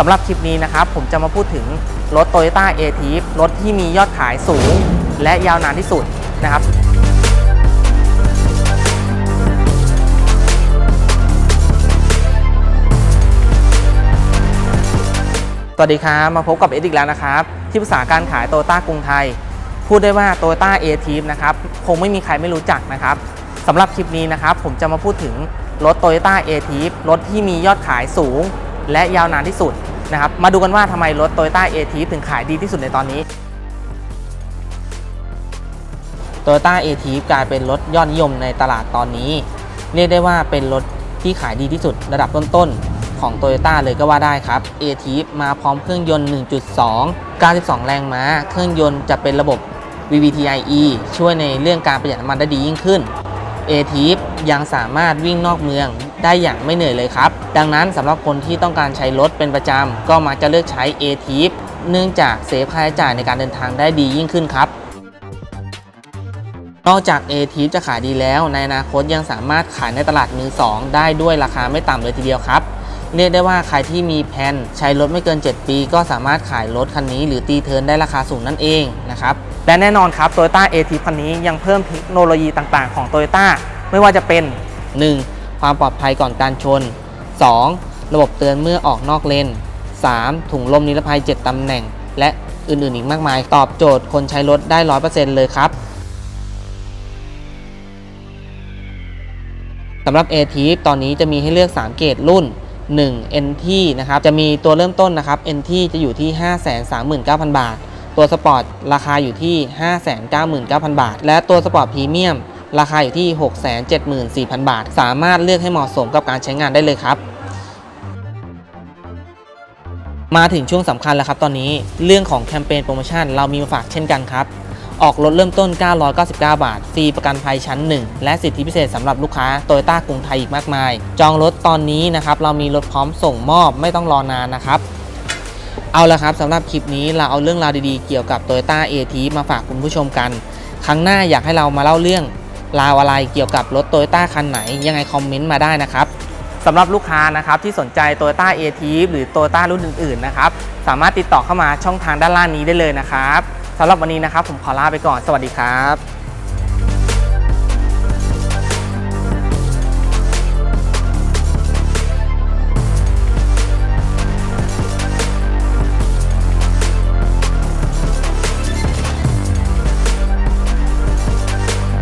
สำหรับคลิปนี้นะครับผมจะมาพูดถึงรถ Toyota a t i v รถที่มียอดขายสูง และยาวนานที่สุดนะครับ สวัสดีครับ มาพบกับเอ็ดอีกแล้วนะครับ ที่ปรึกษาการขายโตโยต้ากรุงไทย พูดได้ว่า Toyota a t i v นะครับคงไม่มีใครไม่รู้จักนะครับสำหรับคลิปนี้นะครับผมจะมาพูดถึงรถ Toyota a t i v รถที่มียอดขายสูงและยาวนานที่สุด นะครับ มาดูกันว่าทำไมรถ Toyota a t ถึงขายดีที่สุดในตอนนี้ Toyota a t กลายเป็นรถยอดนิยมในตลาดตอนนี้ เรียกได้ว่าเป็นรถที่ขายดีที่สุดระดับต้นๆ ของ Toyota เลยก็ว่าได้ครับ a t มาพร้อมเครื่องยนต์ 1.2 92 แรงม้า เครื่องยนต์จะเป็นระบบ VVTIe ช่วยในเรื่องการประหยัดน้ำมันได้ดียิ่งขึ้น a t i p ยังสามารถวิ่งนอกเมืองได้อย่างไม่เหนื่อยเลยครับ ดังนั้นสำหรับคนที่ต้องการใช้รถเป็นประจำ ก็มักจะเลือกใช้ a t i p เนื่องจากเซฟค่าใช้จ่ายในการเดินทางได้ดียิ่งขึ้นครับ นอกจาก a t i p จะขายดีแล้ว ในอนาคตยังสามารถขายในตลาดมือ2ได้ด้วยราคาไม่ต่ำเลยทีเดียวครับ เรียกได้ว่าใครที่มีแผนใช้รถไม่เกิน 7 ปี ก็สามารถขายรถคันนี้หรือตีเทินได้ราคาสูงนั่นเองนะครับและแน่นอนครับ Toyota a t คันนี้ยังเพิ่มเทคโนโลยีต่างๆ ของ Toyota ไม่ว่าจะเป็น 1. ความปลอดภัยก่อนการชน 2. ระบบเตือนเมื่อออกนอกเลน 3. ถุงลมนิรภัย 7ตำแหน่ง และอื่นๆอีกมากมาย ตอบโจทย์คนใช้รถได้ 100%เลยครับสำหรับ a t ตอนนี้จะมีให้เลือก 3 เกรดรุ่น 1 NT นะครับ จะมีตัวเริ่มต้นนะครับ NT จะอยู่ที่ 539,000 บาท ตัวสปอร์ตราคาอยู่ที่ 599,000 บาท และตัวสปอร์ตพรีเมียมราคาอยู่ที่ 674,000 บาท สามารถเลือกให้เหมาะสมกับการใช้งานได้เลยครับ มาถึงช่วงสำคัญแล้วครับตอนนี้เรื่องของแคมเปญโปรโมชั่นเรามีมาฝากเช่นกันครับ ออกรถเริ่มต้น 999 บาท ฟรีประกันภัยชั้น 1 และสิทธิพิเศษสำหรับลูกค้าโตโยต้ากรุงไทยอีกมากมาย จองรถตอนนี้นะครับ เรามีรถพร้อมส่งมอบไม่ต้องรอนานนะครับ เอาละครับสำหรับคลิปนี้เราเอาเรื่องราวดีๆ เกี่ยวกับ Toyota a t มาฝากคุณผู้ชมกัน ครั้งหน้าอยากให้เรามาเล่าเรื่องราวอะไรเกี่ยวกับรถ Toyota คันไหน ยังไงคอมเมนต์มาได้นะครับสำหรับลูกค้านะครับที่สนใจ Toyota a t หรือ Toyota รุ่นอื่นๆนะครับสามารถติดต่อเข้ามาช่องทางด้านล่างนี้ได้เลยนะครับ สำหรับวันนี้นะครับผมขอลาไปก่อนสวัสดีครับ